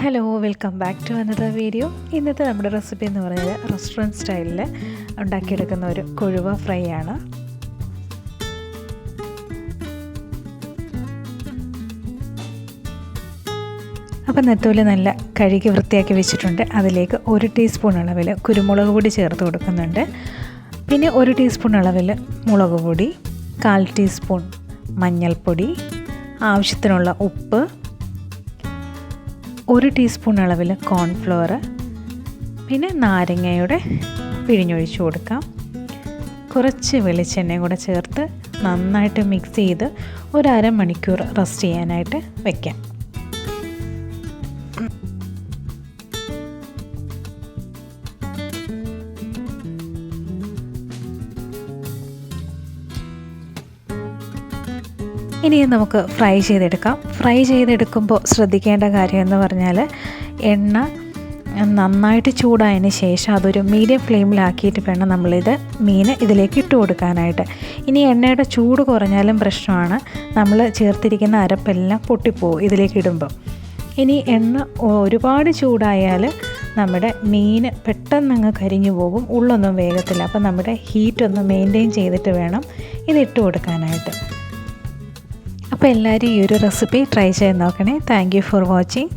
Hello welcome back to another video ഇന്നത്തെ നമ്മുടെ recipe എന്ന് പറയുന്നത് റെസ്റ്റോറന്റ് സ്റ്റൈലിൽ ഉണ്ടാക്കിയെടുക്കുന്ന ഒരു കൊഴുവ ഫ്രൈ ആണ്. അപ്പം നെത്തോലി നല്ല കഴുകി വൃത്തിയാക്കി വെച്ചിട്ടുണ്ട്. അതിലേക്ക് ഒരു ടീസ്പൂൺ അളവിൽ കുരുമുളക് പൊടി ചേർത്ത് കൊടുക്കുന്നുണ്ട്. പിന്നെ ഒരു ടീസ്പൂൺ അളവിൽ മുളക് പൊടി കാൽ ടീസ്പൂൺ മഞ്ഞൾപ്പൊടി ആവശ്യത്തിനുള്ള ഉപ്പ് ഒരു ടീസ്പൂൺ അളവിൽ കോൺഫ്ലോർ പിന്നെ നാരങ്ങയുടെ പിഴിഞ്ഞൊഴിച്ച് കൊടുക്കാം. കുറച്ച് വെളിച്ചെണ്ണയും കൂടെ ചേർത്ത് നന്നായിട്ട് മിക്സ് ചെയ്ത് ഒരു അരമണിക്കൂർ റെസ്റ്റ് ചെയ്യാനായിട്ട് വെക്കാം. ഇനി നമുക്ക് ഫ്രൈ ചെയ്തെടുക്കാം. ഫ്രൈ ചെയ്തെടുക്കുമ്പോൾ ശ്രദ്ധിക്കേണ്ട കാര്യം എന്ന് പറഞ്ഞാൽ എണ്ണ നന്നായിട്ട് ചൂടായതിന് ശേഷം അതൊരു മീഡിയം ഫ്ലെയിമിലാക്കിയിട്ട് വേണം നമ്മളിത് മീൻ ഇതിലേക്ക് ഇട്ട് കൊടുക്കാനായിട്ട്. ഇനി എണ്ണയുടെ ചൂട് കുറഞ്ഞാലും പ്രശ്നമാണ്. നമ്മൾ ചേർത്തിരിക്കുന്ന അരപ്പെല്ലാം പൊട്ടിപ്പോവും ഇതിലേക്ക് ഇടുമ്പോൾ ഇനി എണ്ണ ഒരുപാട് ചൂടായാൽ നമ്മുടെ മീൻ പെട്ടെന്ന് അങ്ങ് കരിഞ്ഞു പോകും ഉള്ളൊന്നും വേഗത്തില്ല. അപ്പോൾ നമ്മുടെ ഹീറ്റ് ഒന്ന് മെയിന്റെയിൻ ചെയ്തിട്ട് വേണം ഇത് ഇട്ട് കൊടുക്കാനായിട്ട്. അപ്പോൾ എല്ലാവരും ഈ ഒരു റെസിപ്പി ട്രൈ ചെയ്ത് നോക്കണേ. Thank for watching